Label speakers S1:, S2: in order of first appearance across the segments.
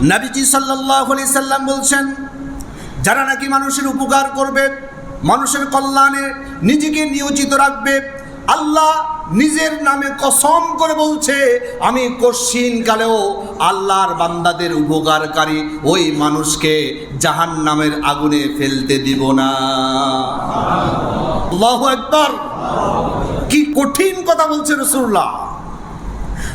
S1: নাবিজি সাল্লাহ সাল্লাম বলছেন, যারা নাকি মানুষের উপকার করবে, মানুষের কল্যাণে নিজেকে নিয়োজিত রাখবে, আল্লাহ নিজের নামে কসম করে বলছে, আমি কশিন কালেও আল্লাহর বান্দাদের উপকারকারী ওই মানুষকে জাহান নামের আগুনে ফেলতে দিব না। একবার কি কঠিন কথা বলছে রসুল্লাহ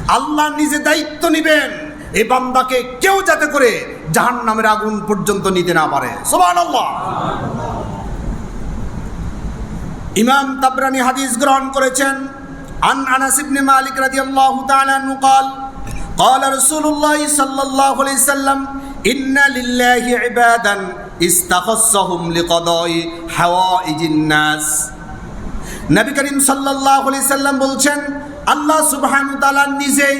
S1: আল্লাহ নিজে দায়িত্ব নিবেন। এই বান্দাকে কেউ যাতে করে জাহান নামের আগুন পর্যন্ত নিতে না পারে সোমান আল্লাহ ইমাম তাবরানি হাদিস গ্রহণ করেছেন আন আনাস ইবনে মালিক রাদিয়াল্লাহু তাআলা আনহু قال قال رسول الله صلى الله عليه وسلم إن لله عبادا استخصهم لقضاء حوائج الناس নবী করিম সাল্লাল্লাহু আলাইহি সাল্লাম বলছেন আল্লাহ সুবহানাহু তাআলা নিজেই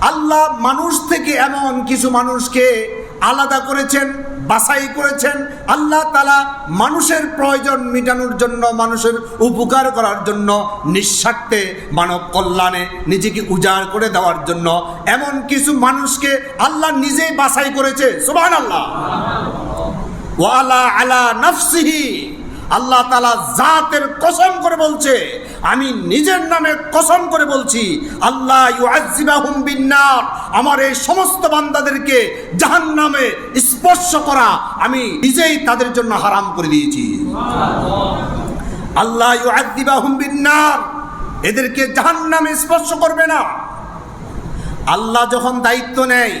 S1: আল্লাহ মানুষ থেকে এমন কিছু মানুষকে আলাদা করেছেন, বাছাই করেছেন। আল্লাহ তালা মানুষের প্রয়োজন মেটানোর জন্য, মানুষের উপকার করার জন্য নিঃস্বার্থে মানব কল্যাণে নিজেকে উজাড় করে দেওয়ার জন্য এমন কিছু মানুষকে আল্লাহ নিজেই বাছাই করেছে। সুবহান আল্লাহ ওয়ালা আলা নাফসিহি। আল্লাহ তালা জাতের কসম করে বলছে, আমি নিজের নামে কসম করে বলছি আল্লাহ আমার এই সমস্ত বান্দাদেরকে জাহান নামে স্পর্শ করা আমি নিজেই তাদের জন্য হারাম করে দিয়েছি। আল্লাহ ইউআজ্জিবাহুম বিন্নার, এদেরকে জাহান নামে স্পর্শ করবে না। আল্লাহ যখন দায়িত্ব নেয়,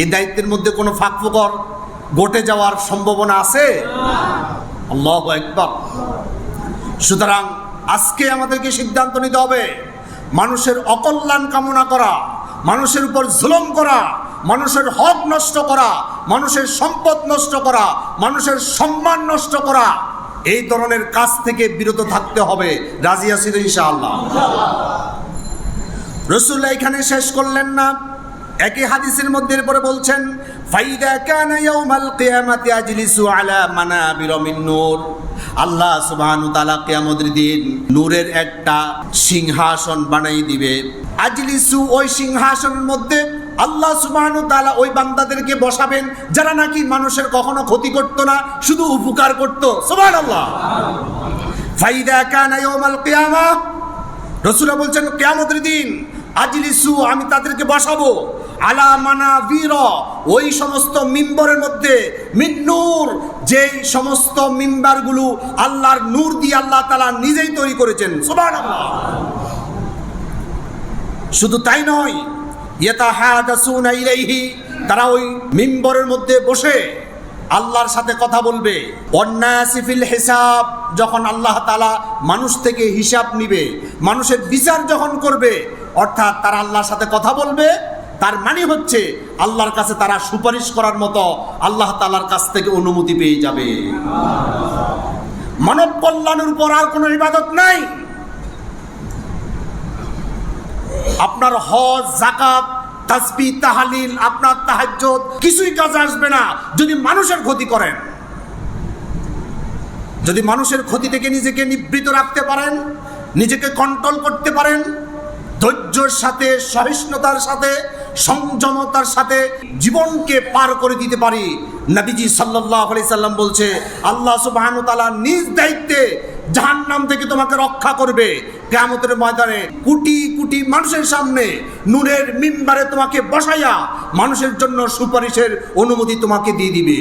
S1: এই দায়িত্বের মধ্যে কোনো ফাঁক ফোকর ঘটে যাওয়ার সম্ভাবনা আছে? আল্লাহ একবার সুতরাং আজকে আমাদেরকে সিদ্ধান্ত নিতে হবে, মানুষের অকল্যাণ কামনা করা, মানুষের উপর জুলম করা, মানুষের হক নষ্ট করা, মানুষের সম্পদ নষ্ট করা, মানুষের সম্মান নষ্ট করা, এই ধরনের কাজ থেকে বিরত থাকতে হবে। রাজি আছি তো ইনশাআল্লাহ। রসুল্লাহ এখানে শেষ করলেন না। একই হাদিসের মধ্যে পরে বলছেন, ফাইদা কানা ইয়াউমাল কিয়ামাতি আজলিসু আলা মানাবির মিন নূর। আল্লাহ সুবহানাহু তাআলা কিয়ামতের দিন নূরের একটা সিংহাসন বানাই দিবে। আজলিসু ওই সিংহাসনের মধ্যে আল্লাহ সুবহানাহু তাআলা ওই বান্দাদেরকে বসাবেন, যারা নাকি মানুষের কখনো ক্ষতি করতো না, শুধু উপকার করতো। সুবহানাল্লাহ। ফাইদা কানা ইয়াউমাল কিয়ামা। রসুলা বলছেন, কেয়ামতের দিন আজলিসু, আমি তাদেরকে বসাবো। আলা মানা বীর ওই সমস্ত মিম্বরের মধ্যে মিন্নুর যেই সমস্ত মিম্বারগুলো আল্লাহর নূর দিয়ে আল্লাহ তালা নিজেই তৈরি করেছেন। সুবহানাল্লাহ। শুধু তাই নয়, ইয়াতাহাদাসুনা ইলাইহি, তারা ওই মিম্বরের মধ্যে বসে আল্লাহর সাথে কথা বলবে। অন্যাসিফিল হিসাব, যখন আল্লাহ তালা মানুষ থেকে হিসাব নিবে, মানুষের বিচার যখন করবে অর্থাৎ তারা আল্লাহর সাথে কথা বলবে, তার মানে হচ্ছে আল্লাহর কাছে তারা সুপারিশ করার মতো আল্লাহ তালার কাছ থেকে অনুমতি পেয়ে যাবে। মানব কল্যাণের উপর আর কোনো ইবাদত নাই। আপনার হজ জাকাত তাসবি, তাহালিল, আপনার তাহাজ্জুদ, কিছুই কাজে আসবে না যদি মানুষের ক্ষতি করেন। যদি মানুষের ক্ষতি থেকে নিজেকে নিবৃত রাখতে পারেন, নিজেকে কন্ট্রোল করতে পারেন ধৈর্যের সাথে, সহিষ্ণুতার সাথে, সংযমতার সাথে জীবনকে পার করে দিতে পারি। নবীজি সাল্লাহ সাল্লাম বলছে, আল্লাহ সুবাহানু তালা নিজ দায়িত্বে জাহান নাম থেকে তোমাকে রক্ষা করবে। কেমতের ময়দানে কোটি কুটি মানুষের সামনে নূরের মিম্বারে তোমাকে বসাইয়া মানুষের জন্য সুপারিশের অনুমতি তোমাকে দিয়ে দিবে।